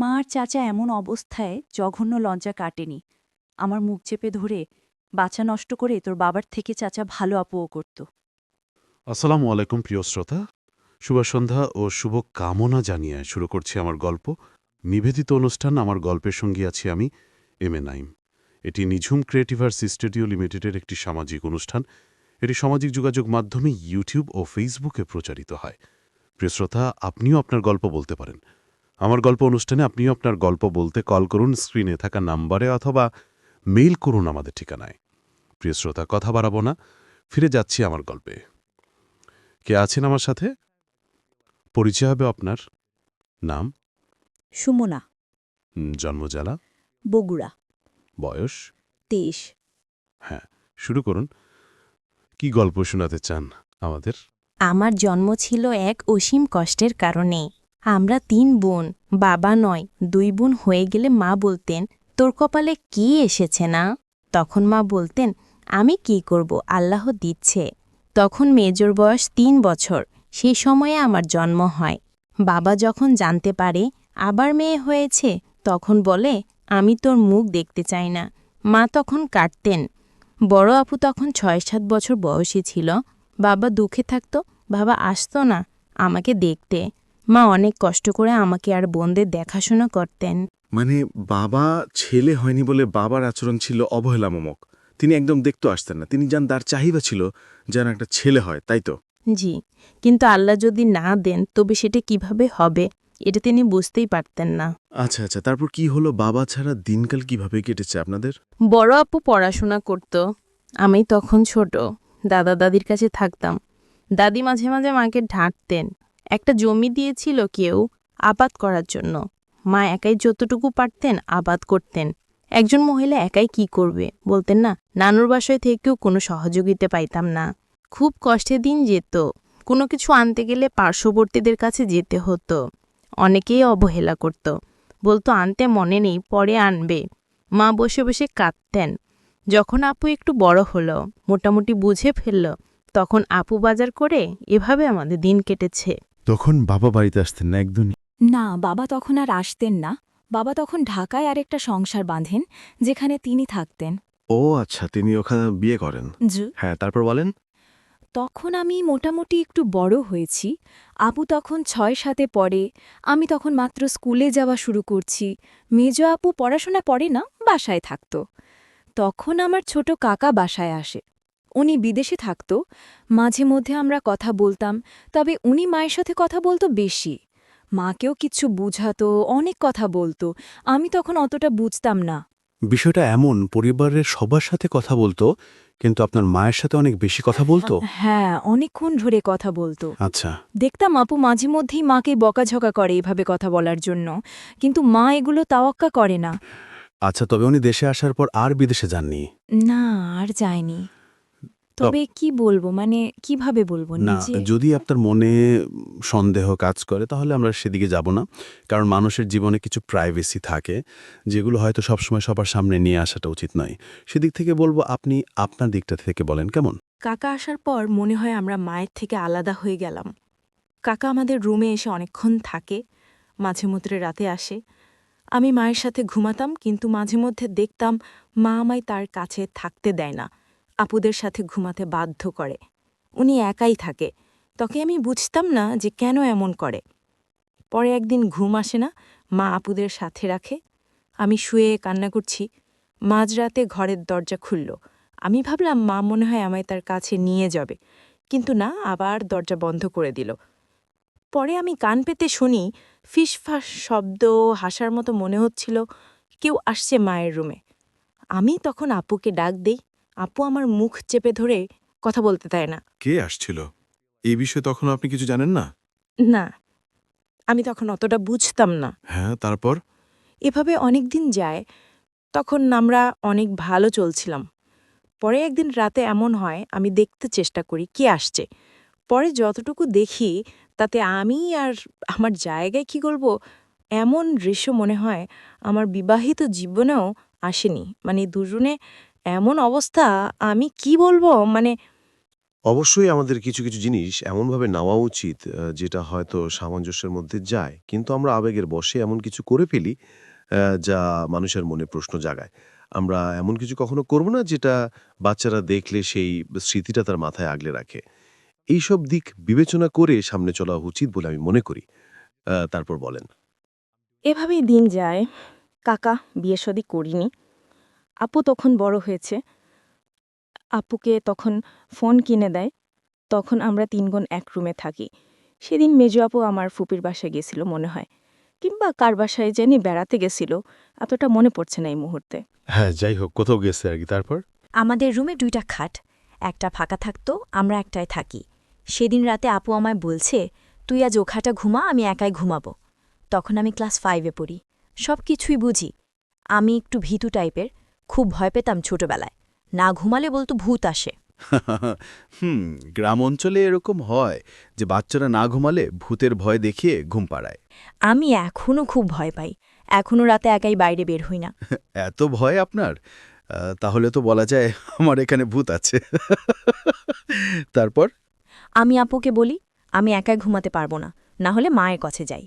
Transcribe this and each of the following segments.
মা আর চাচা এমন অবস্থায় জঘন্য লজ্জা কাটেনি। আমার মুখ চেপে ধরে বাচ্চা নষ্ট করে তোর বাবার থেকে চাচা ভালো আপুও করত। আসসালামু আলাইকুম প্রিয় শ্রোতা। শুভ সন্ধ্যা ও শুভ কামনা জানিয়ে শুরু করছি আমার গল্প। নিবেদিত অনুষ্ঠান, আমার গল্পের সঙ্গী আছি আমি, এম এ নাইম এটি নিঝুম ক্রিয়েটিভার্স স্টুডিও লিমিটেডের একটি সামাজিক অনুষ্ঠান। এটি সামাজিক যোগাযোগ মাধ্যমে ইউটিউব ও ফেসবুকে প্রচারিত হয়। প্রিয় শ্রোতা, আপনিও আপনার গল্প বলতে পারেন। আমার গল্প অনুষ্ঠানে আপনিও আপনার গল্প বলতে কল করুন স্ক্রিনে থাকা নাম্বারে অথবা মেইল করুন আমাদের ঠিকানায়। প্রিয় শ্রোতা কথা বাড়াবো না ফিরে যাচ্ছি আমার গল্পে। কে আছেন আমার সাথে? পরিচয় হবে আপনার। নাম? সুমনা। জন্মজেলা? বগুড়া। বয়স? তেইশ। হ্যাঁ শুরু করুন। কি গল্প শোনাতে চান আমাদের? আমার জন্ম ছিল এক অসীম কষ্টের কারণে আমরা তিন বোন, বাবা নয়, দুই বোন হয়ে গেলে মা বলতেন, তোর কপালে কি এসেছে না? তখন মা বলতেন, আমি কি করব? আল্লাহ দিচ্ছে। তখন মেজর বয়স তিন বছর, সেই সময়ে আমার জন্ম হয়। বাবা যখন জানতে পারে, আবার মেয়ে হয়েছে? তখন বলে, আমি তোর মুখ দেখতে চাই না। মা তখন কাটতেন বড় আপু তখন ছয় সাত বছর বয়সী ছিল। বাবা দুঃখে থাকত, বাবা, আসতো না, আমাকে দেখতে। মা অনেক কষ্ট করে আমাকে আর বোনদের দেখাশোনা করতেন। মানে বাবা ছেলে হয়নি বলে বাবার আচরণ ছিল অবহেলামূলক। তিনি একদম দেখতে আসতেন না। তিনি যান তার চাহিদা ছিল যেন একটা ছেলে হয় তাই তো? জি কিন্তু আল্লাহ যদি না দেন তবে সেটা কীভাবে হবে? এটা তিনি বুঝতেই পারতেন না। আচ্ছা আচ্ছা তারপর কি হলো? বাবা ছাড়া দিনকাল কীভাবে কেটেছে আপনাদের? বড় আপু পড়াশোনা করত। আমি তখন ছোট। দাদা দাদির কাছে থাকতাম। দাদি মাঝে মাঝে মাকে ঢাঁটতেন। একটা জমি দিয়েছিল কেউ আবাদ করার জন্য। মা একাই যতটুকু পারতেন আবাদ করতেন। একজন মহিলা একাই কি করবে? বলতেন, না, নানুর বাসায় থেকেও কোনো সহযোগিতা পাইতাম না। খুব কষ্টে দিন যেত। কোনো কিছু আনতে গেলে পার্শ্ববর্তীদের কাছে যেতে হতো। অনেকেই অবহেলা করত। বলতো, আনতে মনে নেই, পরে আনবে। মা বসে বসে কাঁদতেন। যখন আপু একটু বড় হলো, মোটামুটি বুঝে ফেলল, তখন আপু বাজার করে এভাবে আমাদের দিন কেটেছে। তখন বাবা বাড়িতে আসতেন না একদম না বাবা তখন আর আসতেন না। বাবা তখন ঢাকায় আরেকটা সংসার বাঁধেন যেখানে তিনি থাকতেন। ও আচ্ছা তিনি ওখানে বিয়ে করেন। জু। হ্যাঁ তারপর বলেন? তখন আমি মোটামুটি একটু বড় হয়েছি। আপু তখন ছয় সাতে পড়ে। আমি তখন মাত্র স্কুলে যাওয়া শুরু করছি। মেজ আপু পড়াশোনা পড়ে না বাসায় থাকত। তখন আমার ছোট কাকা বাসায় আসে। উনি বিদেশে থাকত মাঝে মধ্যে আমরা কথা বলতাম তবে উনি মায়ের সাথে কথা বলতো বেশি। মাকেও কিছু বুঝাতো অনেক কথা বলতো আমি তখন অতটা বুঝতাম না। বিষয়টা এমন পরিবারের সবার সাথে কথা বলতো কিন্তু আপনার মায়ের সাথে অনেক বেশি কথা বলতো? হ্যাঁ অনেকক্ষণ ধরে কথা বলতো। আচ্ছা। দেখতাম আপু মাঝে মধ্যেই মাকে বকাঝকা করে এভাবে কথা বলার জন্য কিন্তু মা এগুলো তাওয়াক্কা করে না। আচ্ছা তবে উনি দেশে আসার পর আর বিদেশে যাননি? না আর যায়নি। তবে কি বলব? মানে কীভাবে বলব? না যদি আপনার মনে সন্দেহ কাজ করে তাহলে আমরা সেদিকে যাব না। কারণ মানুষের জীবনে কিছু প্রাইভেসি থাকে যেগুলো হয়তো সবসময় সবার সামনে নিয়ে আসাটা উচিত নয়। সেদিক থেকে বলব আপনি আপনার দিকটা থেকে বলেন কেমন? কাকা আসার পর মনে হয় আমরা মায়ের থেকে আলাদা হয়ে গেলাম। কাকা আমাদের রুমে এসে অনেকক্ষণ থাকে মাঝে মধ্যে রাতে আসে। আমি মায়ের সাথে ঘুমাতাম কিন্তু মাঝে মধ্যে দেখতাম মা আমায় তার কাছে থাকতে দেয় না। আপুদের সাথে ঘুমাতে বাধ্য করে। উনি একাই থাকে। তকে আমি বুঝতাম না যে কেন এমন করে। পরে একদিন ঘুম আসে না, মা আপুদের সাথে রাখে। আমি শুয়ে কান্না করছি। মাঝরাতে ঘরের দরজা খুলল। আমি ভাবলাম, মা মনে হয় আমায় তার কাছে নিয়ে যাবে। কিন্তু না, আবার দরজা বন্ধ করে দিল। পরে আমি কান পেতে শুনি, ফিসফাস শব্দ, হাসার মতো মনে হচ্ছিল, কেউ আসছে মায়ের রুমে। আমি তখন আপুকে ডাক দেই আপু আমার মুখ চেপে ধরে কথা বলতে দেয় না। কে আসছিল? এই বিষয়ে তখন আপনি কিছু জানেন না? না আমি তখন অতটা বুঝতাম না। হ্যাঁ তারপর? এভাবে অনেক দিন যায় তখন আমরা অনেক ভালো চলছিলাম। পরে একদিন রাতে এমন হয় আমি দেখতে চেষ্টা করি কে আসছে। পরে যতটুকু দেখি তাতে আমি আর আমার জায়গায় কি করব এমন দৃশ্য মনে হয় আমার বিবাহিত জীবনেও আসেনি। মানে দুজনে এমন অবস্থা আমি কি বলব? মানে অবশ্যই আমাদের কিছু কিছু জিনিস এমনভাবে নেওয়া উচিত যেটা হয়তো সামঞ্জস্যের মধ্যে যায়। কিন্তু আমরা আবেগের বশে এমন কিছু করে ফেলি যা মানুষের মনে প্রশ্ন জাগায়। আমরা এমন কিছু কখনো করব না যেটা বাচ্চারা দেখলে সেই স্মৃতিটা তার মাথায় আগলে রাখে। এইসব দিক বিবেচনা করে সামনে চলা উচিত বলে আমি মনে করি। তারপর বলেন। এভাবেই দিন যায়। কাকা বিয়ে শাদী করিনি। আপু তখন বড় হয়েছে। আপুকে তখন ফোন কিনে দেয়। তখন আমরা তিনগুণ এক রুমে থাকি। সেদিন মেজো আপু আমার ফুপির বাসায় গেছিল মনে হয়। কিংবা কার বাসায় জানি বেড়াতে গেছিল। এতটা মনে পড়ছে না এই মুহূর্তে। হ্যাঁ যাই হোক কোথাও গেছে আর কি। তারপর? আমাদের রুমে দুইটা খাট। একটা ফাঁকা থাকতো আমরা একটায় থাকি। সেদিন রাতে আপু আমায় বলছে তুই আজ ওখাটা ঘুমা আমি একাই ঘুমাবো। তখন আমি ক্লাস ফাইভে পড়ি। সব কিছুই বুঝি। আমি একটু ভীতু টাইপের খুব ভয় পেতাম ছোটবেলায়। না ঘুমালে বলতো ভূত আসে। হুম গ্রাম অঞ্চলে এরকম হয় যে বাচ্চারা না ঘুমালে ভূতের ভয় দেখিয়ে ঘুম পাড়ায়। আমি এখনও খুব ভয় পাই। এখনও রাতে একাই বাইরে বের হই না। এত ভয় আপনার? তাহলে তো বলা যায় আমার এখানে ভূত আছে। তারপর? আমি আপুকে বলি আমি একাই ঘুমাতে পারব না না হলে মায়ের কাছে যাই।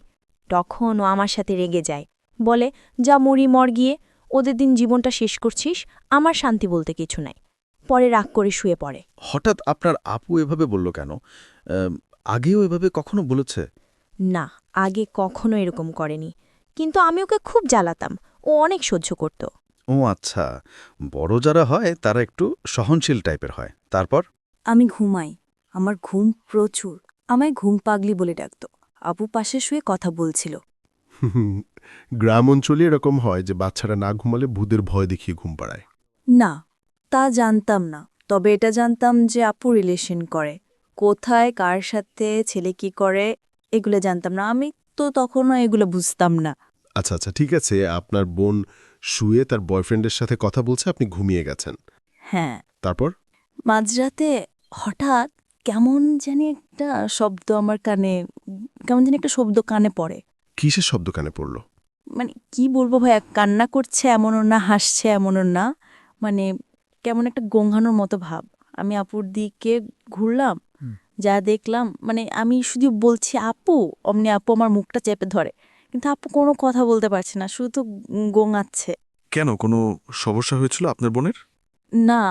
তখন ও আমার সাথে রেগে যায়। বলে যা মরি মর গিয়ে ওদের দিন জীবনটা শেষ করছিস আমার শান্তি বলতে কিছু নাই। পরে রাগ করে শুয়ে পড়ে। হঠাৎ আপনার আপু এভাবে বলল কেন? আগেও এভাবে কখনো বলেছে? না আগে কখনো এরকম করেনি। কিন্তু আমি ওকে খুব জ্বালাতাম। ও অনেক সহ্য করত। ও আচ্ছা বড় যারা হয় তারা একটু সহনশীল টাইপের হয়। তারপর? আমি ঘুমাই। আমার ঘুম প্রচুর। আমায় ঘুম পাগলি বলে ডাকত। আপু পাশে শুয়ে কথা বলছিল। গ্রাম অঞ্চলে এরকম হয় যে বাচ্চারা না ঘুমালে ভূতের ভয় দেখিয়ে ঘুম পাড়ায়। না তা জানতাম না। তবে এটা জানতাম যে আপু রিলেশন করে। কোথায় কার সাথে ছেলে কি করে এগুলো জানতাম না। আমি তো তখনও এগুলো বুঝতাম না। আচ্ছা আচ্ছা ঠিক আছে। আপনার বোন শুয়ে তার বয়ফ্রেন্ডের সাথে কথা বলছে আপনি ঘুমিয়ে গেছেন। হ্যাঁ। তারপর? মাঝরাতে হঠাৎ কেমন জানি একটা শব্দ আমার কানে কেমন জানি একটা শব্দ কানে পড়ে। কিসের শব্দ কানে পড়ল? মানে কি বলব ভাইয়া কান্না করছে এমনও না হাসছে এমনও না মানে কেমন একটা গঙ্ঘানোর মতো ভাব। আমি আপুর দিকে ঘুরলাম যা দেখলাম মানে আমি শুধু বলছি আপু অমনি আপু আমার মুখটা চেপে ধরে। কিন্তু আপু কোনো কথা বলতে পারছে না শুধু তো গোঙাচ্ছে কেন? কোনো সমস্যা হয়েছিল আপনার বোনের? না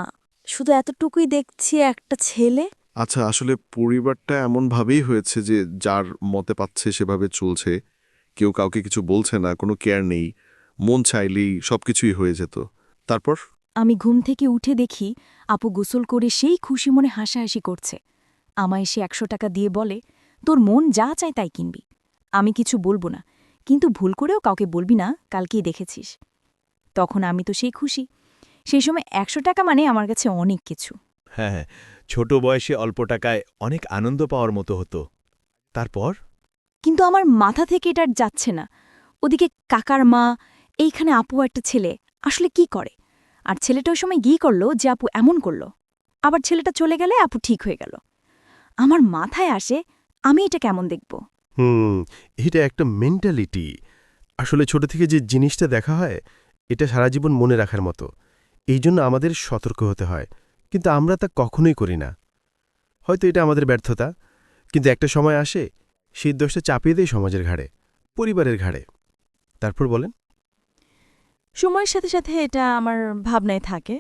শুধু এতটুকুই দেখছি একটা ছেলে। আচ্ছা আসলে পরিবারটা এমনভাবেই হয়েছে যে যার মতে পাচ্ছে সেভাবে চলছে। কেউ কাউকে কিছু বলছে না কোনো কেয়ার নেই মন চাইলেই সবকিছুই হয়ে যেত। তারপর? আমি ঘুম থেকে উঠে দেখি আপু গোসল করে সেই খুশি মনে হাসাহাসি করছে। আমায় সে একশো টাকা দিয়ে বলে তোর মন যা চায় তাই কিনবি। আমি কিছু বলব না কিন্তু ভুল করেও কাউকে বলবি না কালকেই দেখেছিস। তখন আমি তো সেই খুশি। সেই সময় একশো টাকা মানে আমার কাছে অনেক কিছু। হ্যাঁ হ্যাঁ ছোট বয়সে অল্প টাকায় অনেক আনন্দ পাওয়ার মতো হতো। তারপর? কিন্তু আমার মাথা থেকে এটা যাচ্ছে না। ওদিকে কাকার মা, এইখানে আপু একটা ছেলে, আসলে কি করে? আর ছেলেটা ওই সময় গিয়ে করল যে আপু এমন করল। আবার ছেলেটা চলে গেলে আপু ঠিক হয়ে গেল। আমার মাথায় আসে, আমি এটা কেমন দেখব? হুম, এটা একটা মেন্টালিটি আসলে ছোট থেকে যে জিনিসটা দেখা হয়, এটা সারা জীবন মনে রাখার মতো। এই জন্য আমাদের সতর্ক হতে হয়। কিন্তু আমরা তা কখনোই করি না। হয়তো এটা আমাদের ব্যর্থতা, কিন্তু একটা সময় আসে দোষটা চাপিয়ে দেয় সমাজের ঘাড়ে পরিবারের ঘাড়ে। তারপর বলেন সময়ের সাথে সাথে এটা আমার ভাবনায় থাকে।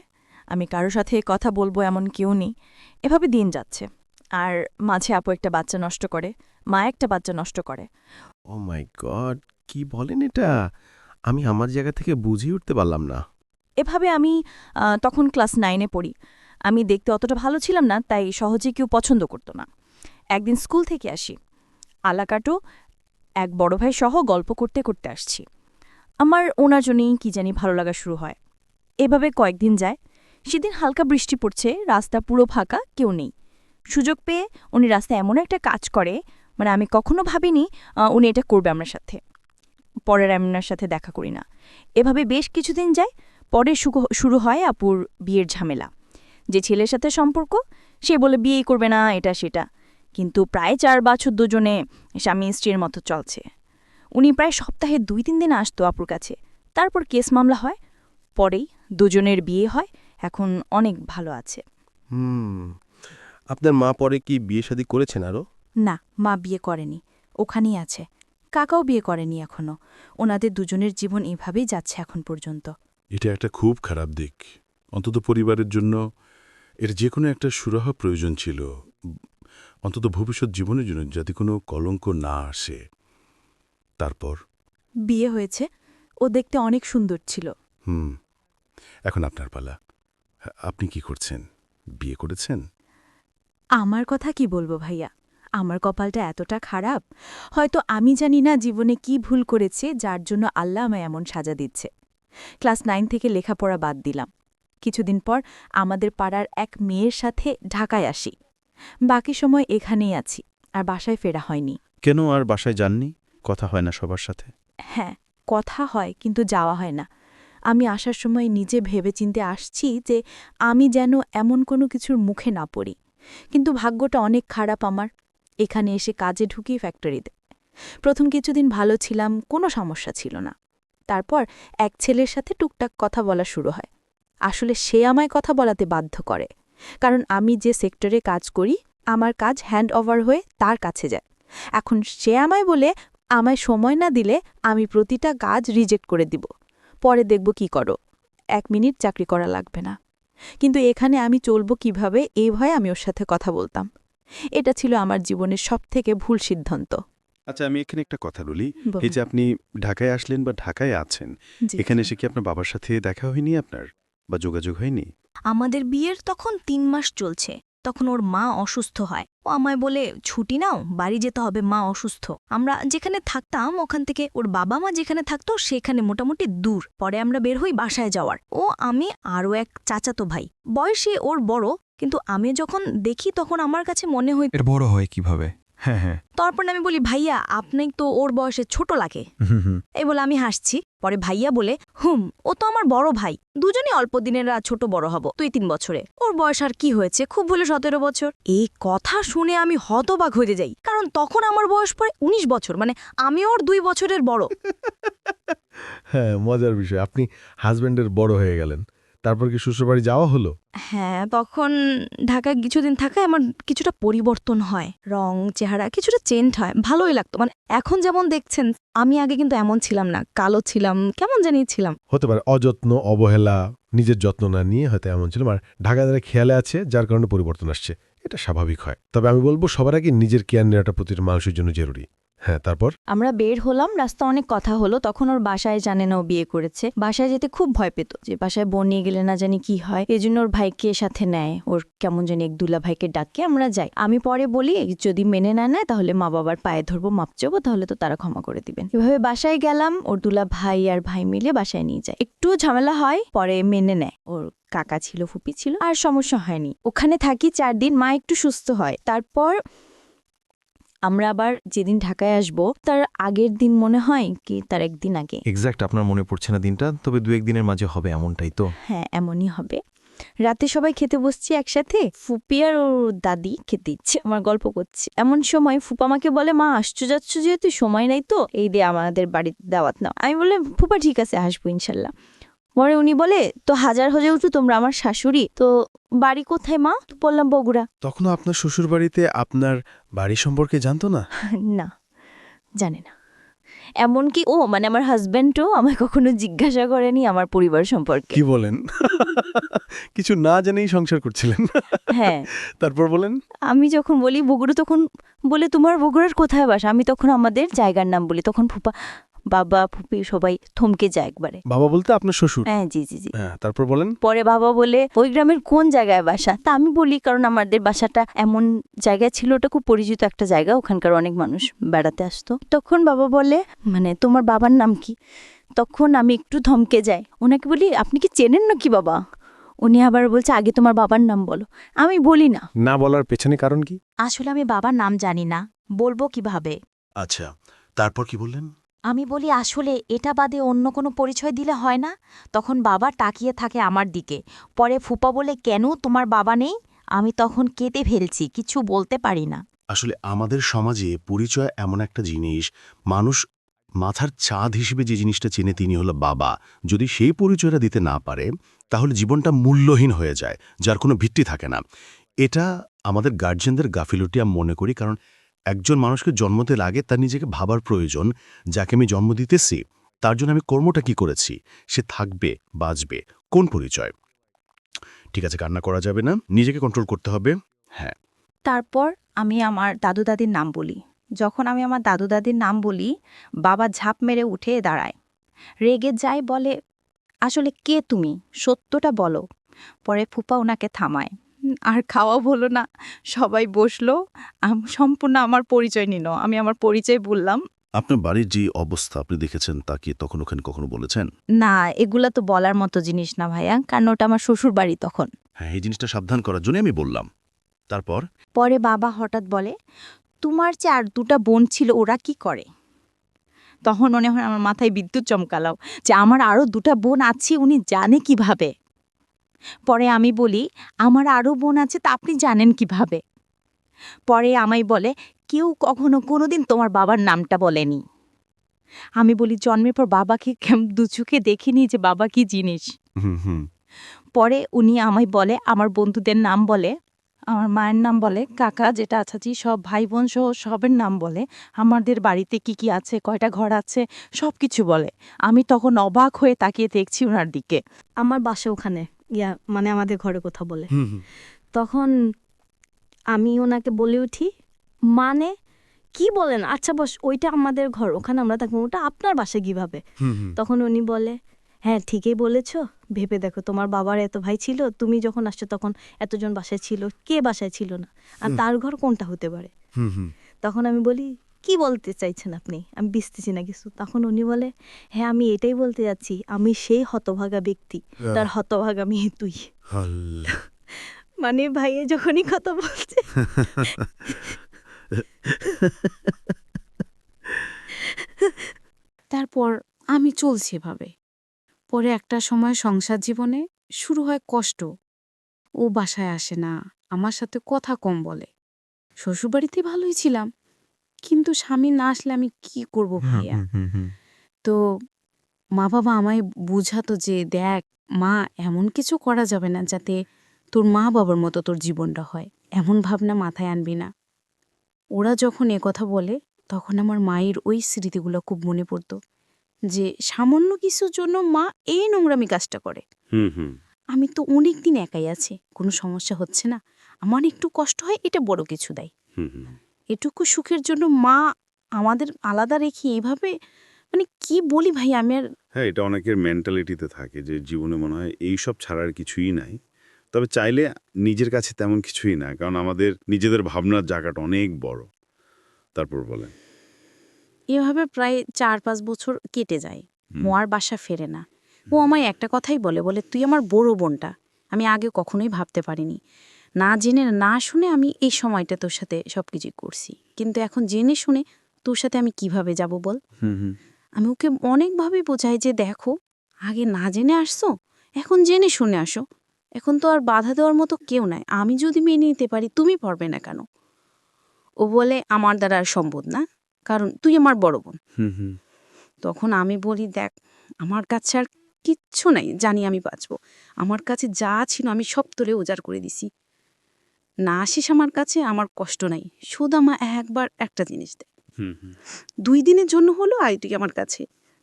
আমি কারও সাথে কথা বলব এমন কেউ নেই। এভাবে দিন যাচ্ছে। আর মাঝে আপু একটা বাচ্চা নষ্ট করে মা একটা বাচ্চা নষ্ট করে। ও মাই গড কি বলেন এটা? আমি আমার জায়গা থেকে বুঝিয়ে উঠতে পারলাম না। এভাবে আমি তখন ক্লাস নাইনে পড়ি। আমি দেখতে অতটা ভালো ছিলাম না তাই সহজে কেউ পছন্দ করতো না। একদিন স্কুল থেকে আসি। আলাকাটো এক বড় ভাই সহ গল্প করতে করতে আসছি। আমার ওনার জন্যই কি জানি ভালো লাগা শুরু হয়। এভাবে কয়েকদিন যায়। সেদিন হালকা বৃষ্টি পড়ছে, রাস্তা পুরো ফাঁকা, কেউ নেই। সুযোগ পেয়ে উনি রাস্তায় এমন একটা কাজ করে মানে আমি কখনো ভাবিনি উনি এটা করবে আমার সাথে। পরের এমনার সাথে দেখা করি না। এভাবে বেশ কিছুদিন যায়। পরে শুরু হয় আপুর বিয়ের ঝামেলা। যে ছেলের সাথে সম্পর্ক, সে বলে বিয়েই করবে না, এটা সেটা। কিন্তু প্রায় চার বছর দুজনে স্বামী স্ত্রীর মতো চলছে। উনি প্রায় সপ্তাহে দুই তিন দিন আসতো আপুর কাছে। তারপর কেস মামলা হয় পরেই দুজনের বিয়ে হয় এখন অনেক ভালো আছে। হুম আপনার মা পরে কি বিয়ে শাদী করেছেন আরও? না মা বিয়ে করেনি ওখানেই আছে। কাকাও বিয়ে করেনি এখনও। ওনাদের দুজনের জীবন এভাবেই যাচ্ছে এখন পর্যন্ত। এটা একটা খুব খারাপ দিক। অন্তত পরিবারের জন্য এর যে কোনো একটা সুরাহা প্রয়োজন ছিল। অন্তত ভবিষ্যৎ জীবনের জন্য যাতে কোনো কলঙ্ক না আসে। তারপর? বিয়ে হয়েছে। ও দেখতে অনেক সুন্দর ছিল। হুম। এখন আপনার পালা। আপনি কি করছেন? বিয়ে করেছেন? আমার কথা কি বলব ভাইয়া? আমার কপালটা এতটা খারাপ হয়তো আমি জানি না জীবনে কি ভুল করেছে যার জন্য আল্লাহ আমায় এমন সাজা দিচ্ছে। ক্লাস নাইন থেকে লেখাপড়া বাদ দিলাম। কিছুদিন পর আমাদের পাড়ার এক মেয়ের সাথে ঢাকায় আসি। বাকি সময় এখানেই আছি আর বাসায় ফেরা হয়নি। কেন আর বাসায় যাননি? কথা হয় না সবার সাথে। হ্যাঁ কথা হয় কিন্তু যাওয়া হয় না। আমি আসার সময় নিজে ভেবেচিন্তে আসছি যে আমি যেন এমন কোনো কিছুর মুখে না পড়ি। কিন্তু ভাগ্যটা অনেক খারাপ আমার। এখানে এসে কাজে ঢুকি ফ্যাক্টরিতে। প্রথম কিছুদিন ভালো ছিলাম কোনো সমস্যা ছিল না। তারপর এক ছেলের সাথে টুকটাক কথা বলা শুরু হয়। আসলে সে আমায় কথা বলাতে বাধ্য করে। কারণ আমি যে সেক্টরে কাজ করি আমার কাজ হ্যান্ড ওভার হয়ে তার কাছে যায়। এখন সে আমায় বলে আমায় সময় না দিলে আমি প্রতিটা কাজ রিজেক্ট করে দিব। পরে দেখব কি করো। এক মিনিট চাকরি করা লাগবে না। কিন্তু এখানে আমি চলবো কীভাবে এই ভয়ে আমি ওর সাথে কথা বলতাম। এটা ছিল আমার জীবনের সবথেকে ভুল সিদ্ধান্ত। আচ্ছা আমি এখানে একটা কথা বলি। এই যে আপনি ঢাকায় আসলেন বা ঢাকায় আছেন। এখানে এসে কি আপনার বাবার সাথে দেখা হয়নি আপনার? বা যোগাযোগ হয়নি? আমাদের বিয়ের তখন তিন মাস চলছে। তখন ওর মা অসুস্থ হয়। ও আমায় বলে ছুটি নাও বাড়ি যেতে হবে মা অসুস্থ। আমরা যেখানে থাকতাম ওখান থেকে ওর বাবা মা যেখানে থাকতো সেখানে মোটামুটি দূর। পরে আমরা বের হই বাসায় যাওয়ার। ও আমি আরও এক চাচাতো ভাই। বয়সে ওর বড় কিন্তু আমি যখন দেখি তখন আমার কাছে মনে হয় বড় হয় কীভাবে? হ্যাঁ হ্যাঁ। তারপর আমি বলি ভাইয়া আপনি তো ওর বয়সে ছোট লাগে। এই বলে আমি হাসছি। পরে ভাইয়া বলে হুম ও তো আমার বড় ভাই। দুজনই অল্প দিনের আর ছোট বড় হব দুই তিন বছরে। ওর বয়স আর কি হয়েছে খুব হলো সতেরো বছর। এই কথা শুনে আমি হতবাক হয়ে যাই কারণ তখন আমার বয়স পরে উনিশ বছর মানে আমি ওর দুই বছরের বড়। হ্যাঁ মজার বিষয়। আপনি হাজব্যান্ডের বড় হয়ে গেলেন। তারপর কি শ্বশুরবাড়ি যাওয়া হলো? হ্যাঁ তখন ঢাকায় কিছুদিন থাকায় আমার কিছুটা পরিবর্তন হয়। রং চেহারা কিছুটা চেঞ্জ হয়। ভালোই লাগতো। মানে এখন যেমন দেখছেন আমি আগে কিন্তু এমন ছিলাম না। কালো ছিলাম কেমন জানি ছিলাম। হতে পারে অযত্ন অবহেলা নিজের যত্ন না নিয়ে হয়তো এমন ছিল আর ঢাকা দ্বারা খেয়ালে আছে যার কারণে পরিবর্তন আসছে এটা স্বাভাবিক হয়। তবে আমি বলব সবার আগে নিজের কেয়ার নেওয়াটা প্রতিটা মানুষের জন্য জরুরি। হ্যাঁ তারপর? আমরা বের হলাম, রাস্তা অনেক কথা হলো, তখন ওর বাসায় জানে না ও বিয়ে করেছে। বাসায় যেতে খুব ভয় পেত যে বাসায় বোন নিয়ে গেলে না জানি কি হয়। এই জন্য ওর ভাইকে সাথে নেয়, ওর কেমন জানি এক দুলা ভাইকে ডাকে, আমরা যাই। আমি পরে বলি, যদি মেনে না নেয়, তাহলে মা বাবার পায়ে ধরবো, মাপ চাবো, তাহলে তো তারা ক্ষমা করে দিবেন। এভাবে বাসায় গেলাম, ওর দুলা ভাই আর ভাই মিলে বাসায় নিয়ে যায়। একটু ঝামেলা হয়, পরে মেনে নেয়। ওর কাকা ছিল, ফুপি ছিল, আর সমস্যা হয়নি। ওখানে থাকি চার দিন, মা একটু সুস্থ হয়। তারপর আমরা আবার যেদিন ঢাকায় আসব তার আগের দিন মনে হয় কি তার একদিন আগে? এক্স্যাক্ট আপনার মনে পড়ছে না দিনটা? তবে দু একদিনের মাঝে হবে এমনটাই তো। হ্যাঁ এমনই হবে। রাতে সবাই খেতে বসছি একসাথে। ফুপি আর ওর দাদি খেতে ইচ্ছে আমার গল্প করছে। এমন সময় ফুপা আমাকে বলে মা আসছো যাচ্ছ যেহেতু সময় নাই তো এই দে আমাদের বাড়িতে দাওয়াত নাও। আমি বললাম ফুপা ঠিক আছে আসব ইনশাল্লাহ। পরে উনি বলে তো হাজার হয়ে উঠু তোমরা আমার শাশুড়ি। তো বাড়ি কোথায় মা? তো বললাম বগুড়া। তখনও আপনার শ্বশুরবাড়িতে আপনার বাড়ি সম্পর্কে জানতো না? না জানে না। এমনকি ও মানে আমার হাজব্যান্ডও আমায় কখনো জিজ্ঞাসা করেনি আমার পরিবার সম্পর্কে। কি বলেন? কিছু না জেনেই সংসার করছিলেন। হ্যাঁ। তারপর বলেন? আমি যখন বলি বগুড়া তখন বলে তোমার বগুড়ার কোথায় বাসা? আমি তখন আমাদের জায়গার নাম বলি তখন ফুপা বাবা ফুপি সবাই থমকে যায় একবারে। বাবা বলতে আপনার শ্বশুর? হ্যাঁ জি জি জি। হ্যাঁ তারপর বলেন। পরে বাবা বলে ওই গ্রামের কোন জায়গায় বাসা? তা আমি বলি কারণ আমাদের বাসাটা এমন জায়গায় ছিল ওটা খুব পরিচিত একটা জায়গা ওখানকার অনেক মানুষ বেড়াতে আসতো। তখন বাবা বলে মানে তোমার বাবার নাম কি? তখন আমি একটু ধমকে যাই। ওনাকে বলি আপনি কি চেনেন নাকি বাবা? উনি আবার বলছে আগে তোমার বাবার নাম বলো। আমি বলি না। না বলার পেছনে কারণ কি? আসলে আমি বাবার নাম জানি না বলব কীভাবে? আচ্ছা তারপর কি বললেন? আমি বলি, আসলে এটা বাদে অন্য কোনো পরিচয় দিলে হয় না? তখন বাবা তাকিয়ে থাকে আমার দিকে। পরে ফুপা বলে, কেন তোমার বাবা নেই? আমি তখন কেঁদে ফেলছি, কিছু বলতে পারি না। আসলে আমাদের সমাজে পরিচয় এমন একটা জিনিস, মানুষ মাথার চাঁদ হিসেবে যে জিনিসটা চেনে তিনি হলো বাবা। যদি সেই পরিচয়টা দিতে না পারে, তাহলে জীবনটা মূল্যহীন হয়ে যায়, যার কোনো ভিত্তি থাকে না। এটা আমাদের গার্জিয়ানদের গাফিলতি আমি মনে করি, কারণ একজন মানুষকে জন্মতে লাগে তার নিজেকে ভাবার প্রয়োজন, যাকে আমি জন্ম দিতেছি, তার জন্য আমি কর্মটা কি করেছি, সে থাকবে, বাঁচবে, কোন পরিচয়? ঠিক আছে, কান্না করা যাবে না, নিজেকে কন্ট্রোল করতে হবে। হ্যাঁ। তারপর আমি আমার দাদু দাদির নাম বলি। যখন আমি আমার দাদু দাদির নাম বলি, বাবা ঝাঁপ মেরে উঠে দাঁড়ায়। রেগে যায় বলে, আসলে কে তুমি? সত্যটা বলো। পরে ফুপা ওনাকে থামায়। আর খাওয়া হলো না। সবাই বসল। সম্পূর্ণ আমার পরিচয় নিল। আমি আমার পরিচয় বললাম। আপনার বাড়ির যে অবস্থা আপনি দেখেছেন তা কি তখন ওখানে কখনো বলেছেন? না এগুলা তো বলার মতো জিনিস না ভাইয়া কারণ ওটা আমার শ্বশুর বাড়ি তখন। হ্যাঁ এই জিনিসটা সাবধান করার জন্য আমি বললাম। তারপর? পরে বাবা হঠাৎ বলে তোমার যে আর দুটা বোন ছিল ওরা কি করে? তখন মনে হয় আমার মাথায় বিদ্যুৎ চমকালাও যে আমার আরও দুটা বোন আছে উনি জানে কীভাবে। পরে আমি বলি আমার আরও বোন আছে তা আপনি জানেন কীভাবে? পরে আমায় বলে কেউ কখনো কোনো দিন তোমার বাবার নামটা বলেনি। আমি বলি জন্মের পর বাবাকে কেম দু চোখে দেখিনি যে বাবা কি জিনিস? হুম হুম। পরে উনি আমায় বলে আমার বন্ধুদের নাম বলে আমার মায়ের নাম বলে কাকা যেটা আছাচি সব ভাই বোন সহ সবের নাম বলে আমাদের বাড়িতে কি কি আছে কয়টা ঘর আছে সব কিছু বলে। আমি তখন অবাক হয়ে তাকিয়ে দেখছি ওনার দিকে। আমার বাসা ওখানে। ইয়া মানে আমাদের ঘরে কথা বলে। তখন আমি ওনাকে বলে উঠি মানে কি বলেন? আচ্ছা বস ওইটা আমাদের ঘর ওখানে আমরা থাকব ওটা আপনার বাসা কীভাবে? তখন উনি বলে হ্যাঁ ঠিকই বলেছ। ভেবে দেখো তোমার বাবার এত ভাই ছিল তুমি যখন আসছো তখন এতজন বাসায় ছিল কে বাসায় ছিল না? আর তার ঘর কোনটা হতে পারে? তখন আমি বলি কি বলতে চাইছেন আপনি? আমি বুঝতেছি না কিছু। তখন উনি বলে হ্যাঁ আমি এটাই বলতে যাচ্ছি আমি সেই হতভাগা ব্যক্তি তার হতভাগা মেয়ে তুই। মানে ভাইয়ে যখনই কথা বলছে। তারপর আমি চলছি এভাবে। পরে একটা সময় সংসার জীবনে শুরু হয় কষ্ট। ও বাসায় আসে না আমার সাথে কথা কম বলে। শ্বশুরবাড়িতে ভালোই ছিলাম কিন্তু স্বামী না আসলে আমি কি করব ভাইয়া? তো মা বাবা আমায় বুঝাতো যে দেখ মা এমন কিছু করা যাবে না যাতে তোর মা বাবার মতো তোর জীবনটা হয়। এমন ভাবনা মাথায় আনবি না। ওরা যখন এ কথা বলে তখন আমার মায়ের ওই স্মৃতিগুলো খুব মনে পড়তো যে সামান্য কিছুর জন্য মা এই নোংরামি কাজটা করে। হুম হুম। আমি তো অনেক দিন একাই আছি কোনো সমস্যা হচ্ছে না। আমার একটু কষ্ট হয় এটা বড় কিছু দেয়। হুম হুম। এটুকু সুখের জন্য মা আমাদের আলাদা রেখে এইভাবে মানে কি বলি ভাই আমি আর হ্যাঁ এটা অনেকের মেন্টালিটিতে থাকে যে জীবনে মনে হয় এই সব ছাড়ার কিছুই নাই। তবে চাইলে নিজের কাছে তেমন কিছুই না কারণ আমাদের নিজেদের ভাবনার জায়গাটা অনেক বড়। তারপর বলেন। এভাবে প্রায় চার পাঁচ বছর কেটে যায়। ও আর বাসা ফেরে না। ও আমায় একটা কথাই বলে বলে তুই আমার বড় বোনটা। আমি আগে কখনোই ভাবতে পারিনি। না জেনে না শুনে আমি এই সময়টা তোর সাথে সব কিছুই করছি। কিন্তু এখন জেনে শুনে তোর সাথে আমি কীভাবে যাব বল? হুম হুম। আমি ওকে অনেকভাবে বোঝাই যে দেখো আগে না জেনে আসছো এখন জেনে শুনে আসো। এখন তো আর বাধা দেওয়ার মতো কেউ নাই। আমি যদি মেনে নিতে পারি তুমি পারবে না কেন? ও বলে আমার দ্বারা আর সম্ভব না। কারণ তুই আমার বড় বোন। হুম হুম। তখন আমি বলি দেখ আমার কাছে আর কিচ্ছু নাই। জানি আমি বাঁচবো। আমার কাছে যা ছিল আমি সব তোরে উজাড় করে দিছি। না আসিস আমার কাছে আমার কষ্ট নাই। শুধু আমার একবার একটা জিনিস দে হুম হুম। দুই দিনের জন্য হলো আয় তুই আমার কাছে।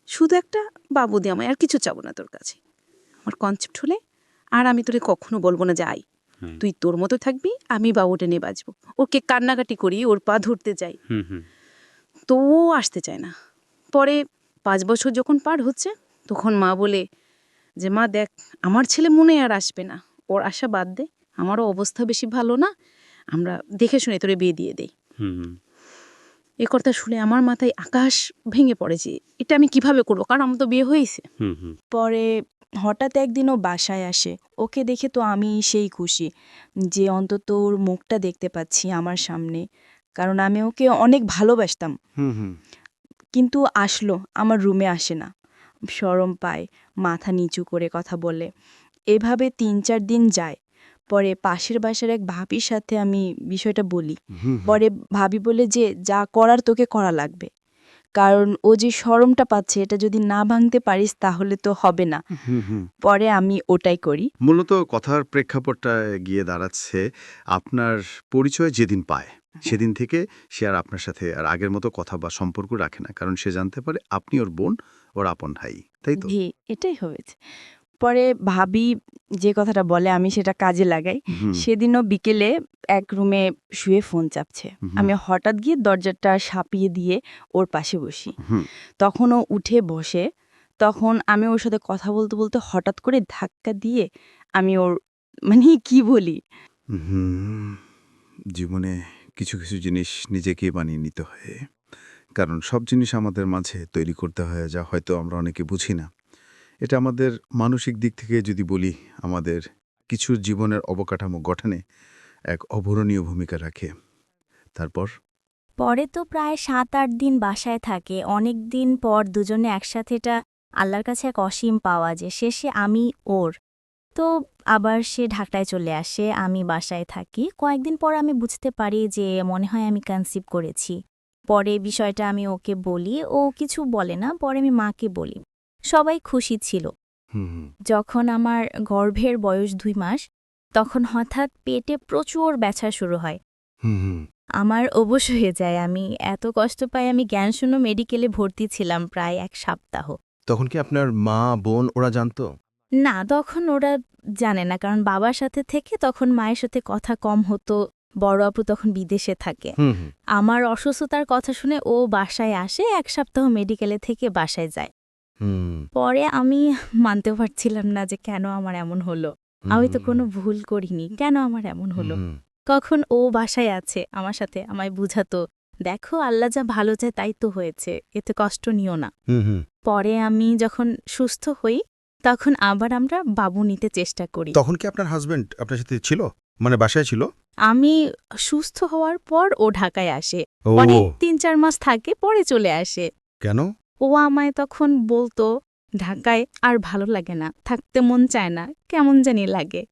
শুধু একটা বাবু দিয়ে আমায় আর কিছু চাবো না তোর কাছে। আমার কনসেপ্ট হলে আর আমি তোরে কখনো বলব না যাই। তুই তোর মতো থাকবি আমি বাবুটা নিয়ে বাঁচবো। ওকে কান্নাকাটি করি ওর পা ধরতে যাই। তো ও আসতে চায় না। পরে পাঁচ বছর যখন পার হচ্ছে তখন মা বলে যে মা দেখ আমার ছেলে মনে আর আসবে না। ওর আশা বাদ দে। আমারও অবস্থা বেশি ভালো না। আমরা দেখে শুনে তোরে বিয়ে দিয়ে দেই। হুম হুম। এ কথা শুনে আমার মাথায় আকাশ ভেঙে পড়েছে এটা আমি কীভাবে করব? কারণ আমার তো বিয়ে হয়েছে। হুম হুম। পরে হঠাৎ একদিন ও বাসায় আসে। ওকে দেখে তো আমি সেই খুশি যে অন্তত ওর মুখটা দেখতে পাচ্ছি আমার সামনে। কারণ আমি ওকে অনেক ভালোবাসতাম। হুম হুম। কিন্তু আসলো আমার রুমে আসে না। সরম পায় মাথা নিচু করে কথা বলে। এভাবে তিন চার দিন যায়। পরে পাশের বাসার এক ভাবির সাথে আমি বিষয়টা বলি। পরে ভাবি বলে যে যা করার তোকে করা লাগবে। কারণ ও যে শরমটা পাচ্ছে এটা যদি না ভাঙতে পারিস তাহলে তো হবে না। পরে আমি ওটাই করি। মূলত কথার প্রেক্ষাপটটা গিয়ে দাঁড়াচ্ছে আপনার পরিচয় যেদিন পায় সেদিন থেকে সে আর আপনার সাথে আর আগের মতো কথা বা সম্পর্ক রাখে না। কারণ সে জানতে পারে আপনি ওর বোন ওর আপন ভাই তাই তো? এটাই হয়েছে। পরে ভাবি যে কথাটা বলে আমি সেটা কাজে লাগাই। সেদিনও বিকেলে এক রুমে শুয়ে ফোন চাপছে। আমি হঠাৎ গিয়ে দরজাটা সাপিয়ে দিয়ে ওর পাশে বসি। হুম, তখন ও উঠে বসে তখন আমি ওর সাথে কথা বলতে বলতে হঠাৎ করে ধাক্কা দিয়ে আমি ওর মানে কি বলি? জীবনে কিছু কিছু জিনিস নিজেকেই বানিয়ে নিতে হয়। কারণ সব জিনিস আমাদের মাঝে তৈরি করতে হয় যা হয়তো আমরা অনেকে বুঝি না। এটা আমাদের মানসিক দিক থেকে যদি বলি, আমাদের কিছু জীবনের অবকাঠামো গঠনে এক অভরণীয় ভূমিকা রাখে। তারপর? পরে তো প্রায় সাত আট দিন বাসায় থাকে। অনেক দিন পর দুজনে একসাথে এটা আল্লাহর কাছে এক অসীম পাওয়া যে শেষে আমি ওর। তো আবার সে ঢাকায় চলে আসে, আমি বাসায় থাকি। কয়েকদিন পর আমি বুঝতে পারি যে মনে হয় আমি কনসিভ করেছি। পরে বিষয়টা আমি ওকে বলি। ও কিছু বলে না, পরে আমি মাকে বলি। সবাই খুশি ছিল। যখন আমার গর্ভের বয়স দুই মাস তখন হঠাৎ পেটে প্রচুর ব্যথা শুরু হয়। আমার অবশ্য হয়ে যায়। আমি এত কষ্ট পাই আমি জ্ঞানশূন্য মেডিকেলে ভর্তি ছিলাম প্রায় এক সপ্তাহ। তখন কি আপনার মা বোন ওরা জানতো? না তখন ওরা জানে না কারণ বাবার সাথে থেকে তখন মায়ের সাথে কথা কম হতো বড় আপু তখন বিদেশে থাকে। আমার অসুস্থতার কথা শুনে ও বাসায় আসে এক সপ্তাহ মেডিকেলে থেকে বাসায় যায়। পরে আমি মানতে পারছিলাম না যে কেন আমার এমন হলো। আমি তো কোনো ভুল করিনি কেন আমার এমন হলো? কখন ও বাসায় আছে আমার সাথে আমায় বুঝাতো দেখো আল্লাহ যা ভালো চায় তাই তো হয়েছে এতে কষ্ট নিও না। পরে আমি যখন সুস্থ হই তখন আবার আমরা বাবু নিতে চেষ্টা করি। তখন কি আপনার হাজবেন্ড আপনার সাথে ছিল? মানে বাসায় ছিল? আমি সুস্থ হওয়ার পর ও ঢাকায় আসে। অনেক তিন চার মাস থাকে পরে চলে আসে। কেন? ও আমায় তখন বলতো ঢাকায় আর ভালো লাগে না থাকতে মন চায় না কেমন জানি লাগে।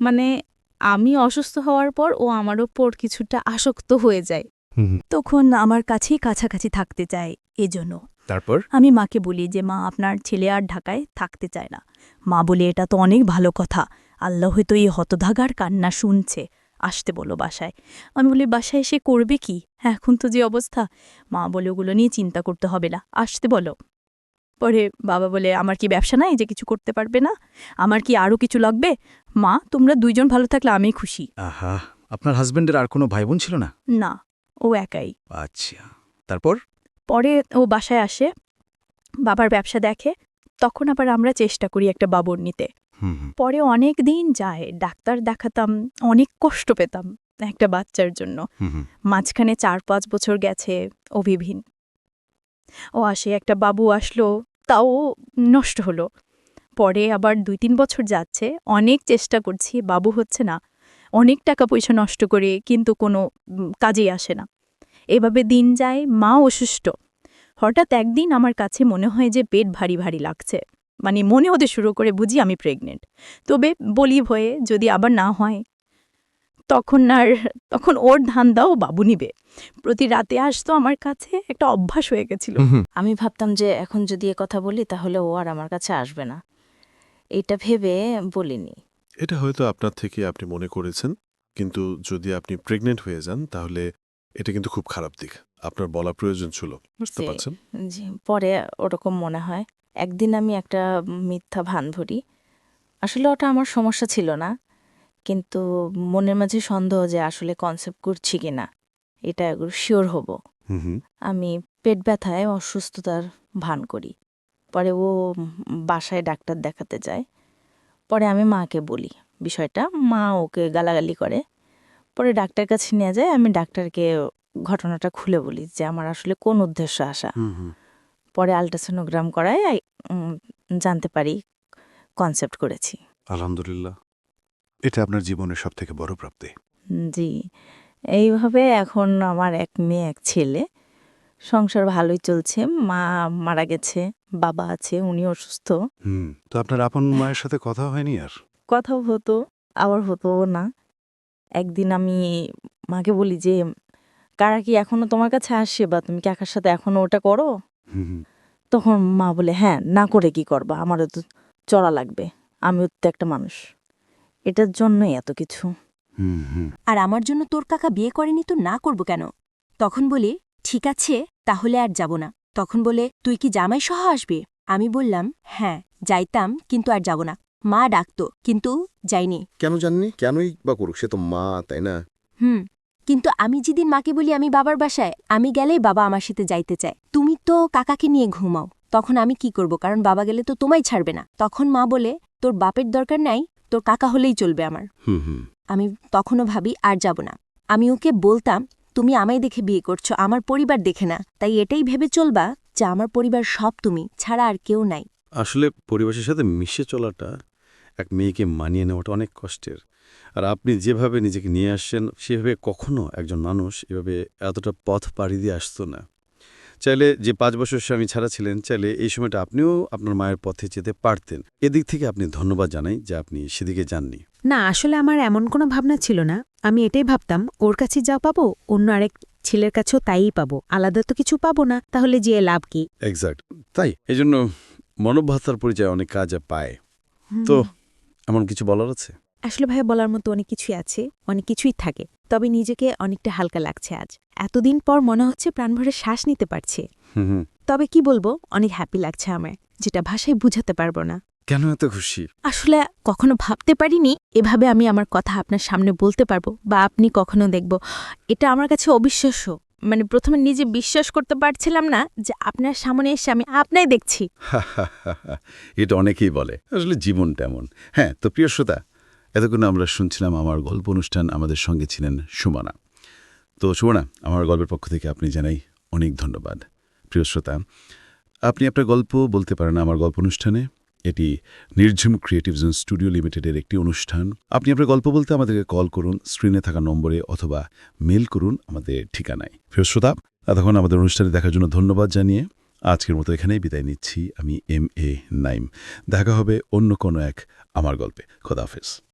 মানে আমি অসুস্থ হওয়ার পর ও আমার ওপর কিছুটা আসক্ত হয়ে যায়। তখন আমার কাছেই কাছাকাছি থাকতে চায় এজন্য। তারপর? আমি মাকে বলি যে মা আপনার ছেলে আর ঢাকায় থাকতে চায় না। মা বলে এটা তো অনেক ভালো কথা। আল্লাহ হয়তো এই হতধাগার কান্না শুনছে। আসতে বলো বাসায়। আমি বলি বাসায় এসে করবে কি? এখন তো যে অবস্থা। মা বলে ওগুলো নিয়ে চিন্তা করতে হবে না আসতে বলো। পরে বাবা বলে আমার কি ব্যবসা নাই যে কিছু করতে পারবে না? আমার কি আরও কিছু লাগবে? মা তোমরা দুইজন ভালো থাকলে আমি খুশি। আহা আপনার হাজবেন্ডের আর কোনো ভাই বোন ছিল না? না ও একাই। আচ্ছা তারপর? পরে ও বাসায় আসে বাবার ব্যবসা দেখে তখন আবার আমরা চেষ্টা করি একটা বাবর নিতে। পরে অনেক দিন যায় ডাক্তার দেখাতাম অনেক কষ্ট পেতাম একটা বাচ্চার জন্য। মাঝখানে চার পাঁচ বছর গেছে অভিভিন। ও আসে একটা বাবু আসলো তাও নষ্ট হলো। পরে আবার দুই তিন বছর যাচ্ছে অনেক চেষ্টা করছি বাবু হচ্ছে না। অনেক টাকা পয়সা নষ্ট করে কিন্তু কোনো কাজেই আসে না। এভাবে দিন যায় মা অসুস্থ। হঠাৎ একদিন আমার কাছে মনে হয় যে পেট ভারী ভারী লাগছে। মানে মনে হতে শুরু করে বুঝি আমি প্রেগনেন্ট তবে বলি ভয়ে যদি আবার না হয় তখন আর তখন ওর ধান দাও বাবু নিবে। প্রতি রাতে আসতো আমার কাছে একটা অভ্যাস হয়ে গেছিল। আমি ভাবতাম যে এখন যদি এ কথা বলি তাহলে ও আর আমার কাছে আসবে না। এটা ভেবে বলিনি। এটা হয়তো আপনার থেকে আপনি মনে করেছেন কিন্তু যদি আপনি প্রেগনেন্ট হয়ে যান তাহলে এটা কিন্তু খুব খারাপ দিক। আপনার বলা প্রয়োজন ছিল বুঝতে পারছেন? জি পরে ওরকম মনে হয়। একদিন আমি একটা মিথ্যা ভান ধরি। আসলে ওটা আমার সমস্যা ছিল না কিন্তু মনের মাঝে সন্দেহ যে আসলে কনসেপ্ট করছি কিনা এটা শিওর হব। আমি পেট ব্যথায় অসুস্থতার ভান করি। পরে ও বাসায় ডাক্তার দেখাতে যায়। পরে আমি মাকে বলি বিষয়টা মা ওকে গালাগালি করে। পরে ডাক্তার কাছে নিয়ে যায় আমি ডাক্তারকে ঘটনাটা খুলে বলি যে আমার আসলে কোন উদ্দেশ্য আসা। পরে আল্ট্রাসোনোগ্রাম করায় জানতে পারি কনসেপ্ট করেছি। আলহামদুলিল্লাহ। এটা আপনার জীবনের সব থেকে বড় প্রাপ্তি। জি। এইভাবে এখন আমার এক মেয়ে এক ছেলে। সংসার ভালোই চলছে। মা মারা গেছে বাবা আছে উনি অসুস্থ। হুম তো আপনার আপন মায়ের সাথে কথা হয়নি আর? কথাও হতো আবার হতো না। একদিন আমি মাকে বলি যে কারা কি এখনও তোমার কাছে আসে বা তুমি কাকার সাথে এখনও ওটা করো? তখন মা বলে হ্যাঁ না করে কি করবা? আমারও তো চড়া লাগবে। আমিও তো একটা মানুষ। এটার জন্যই এত কিছু। হুম হুম আর আমার জন্য তোর কাকা বিয়ে করেনি তো না করব কেন? তখন বলি ঠিক আছে তাহলে আর যাব না। তখন বলে তুই কি জামাই সহ আসবে? আমি বললাম হ্যাঁ যাইতাম কিন্তু আর যাব না। মা ডাকতো কিন্তু যাইনি। কেন জাননি? কেনই বা করুক? সে তো মা তাই না? হুম কিন্তু আমি যেদিন মাকে বলি আমি বাবার বাসায় আমি গেলেই বাবা আমার সাথে যাইতে চায়। তুমি তো কাকাকে নিয়ে ঘুমাও তখন আমি কি করব? কারণ বাবা গেলে তো তোমায় ছাড়বে না। তখন মা বলে তোর বাপের দরকার নাই তোর কাকা হলেই চলবে আমার। আমি তখনও ভাবি আর যাব না। আমি ওকে বলতাম তুমি আমায় দেখে বিয়ে করছ আমার পরিবার দেখে না। তাই এটাই ভেবে চলবা যে আমার পরিবার সব তুমি ছাড়া আর কেউ নাই। আসলে পরিবেশের সাথে মিশে চলাটা এক মেয়েকে মানিয়ে নেওয়াটা অনেক কষ্টের। আর আপনি যেভাবে নিজেকে নিয়ে আসছেন সেভাবে কখনো একজন মানুষ এভাবে এতটা পথ পাড়ি দিয়ে আসতো না। চাইলে যে পাঁচ বছর স্বামী ছাড়া ছিলেন চাইলে এই সময়টা আপনিও আপনার মায়ের পথে যেতে পারতেন। এদিক থেকে আপনি ধন্যবাদ জানাই যে আপনি সেদিকে যাননি। না আসলে আমার এমন কোনো ভাবনা ছিল না। আমি এটাই ভাবতাম ওর কাছে যা পাবো অন্য আরেক ছেলের কাছেও তাইই পাবো। আলাদা তো কিছু পাবো না তাহলে যে লাভ কি? এক্স্যাক্ট তাই এই জন্য মনোভাতার পরিচয় অনেক কাজে পায়। তো এমন কিছু বলার আছে? আসলে ভাই বলার মতো অনেক কিছুই আছে অনেক কিছুই থাকে তবে নিজেকে অনেকটা হালকা লাগছে আজ। এতদিন পর মনে হচ্ছে প্রাণভরে শ্বাস নিতে পারছে। তবে কি বলব অনেক হ্যাপি লাগছে আমার যেটা ভাষায় বুঝাতে পারব না। কেন এত খুশি? আসলে কখনো ভাবতে পারিনি এভাবে আমি আমার কথা আপনার সামনে বলতে পারব বা আপনি কখনো দেখব। এটা আমার কাছে অবিশ্বাস্য। মানে প্রথমে নিজে বিশ্বাস করতে পারছিলাম না যে আপনার সামনে এসে আমি আপনাই দেখছি। এটা অনেকেই বলে আসলে জীবন তেমন হ্যাঁ তো প্রিয় শ্রোতা এতক্ষণ আমরা শুনছিলাম আমার গল্প অনুষ্ঠান। আমাদের সঙ্গে ছিলেন সুমনা। তো সুমনা, আমার গল্পের পক্ষ থেকে আপনি জানাই অনেক ধন্যবাদ। প্রিয় শ্রোতা, আপনি আপনার গল্প বলতে পারেন আমার গল্প অনুষ্ঠানে। এটি নির্ঝুম ক্রিয়েটিভ জোন স্টুডিও লিমিটেডের একটি অনুষ্ঠান। আপনি আপনার গল্প বলতে আমাদেরকে কল করুন, স্ক্রিনে থাকা নম্বরে অথবা মেল করুন আমাদের ঠিকানায়। প্রিয় শ্রোতা, এতক্ষণ আমাদের অনুষ্ঠানে দেখার জন্য ধন্যবাদ জানিয়ে আজকের মতো এখানেই বিদায় নিচ্ছি। আমি এম এ নাইম। দেখা হবে অন্য কোনো এক আমার গল্পে। খোদাফেজ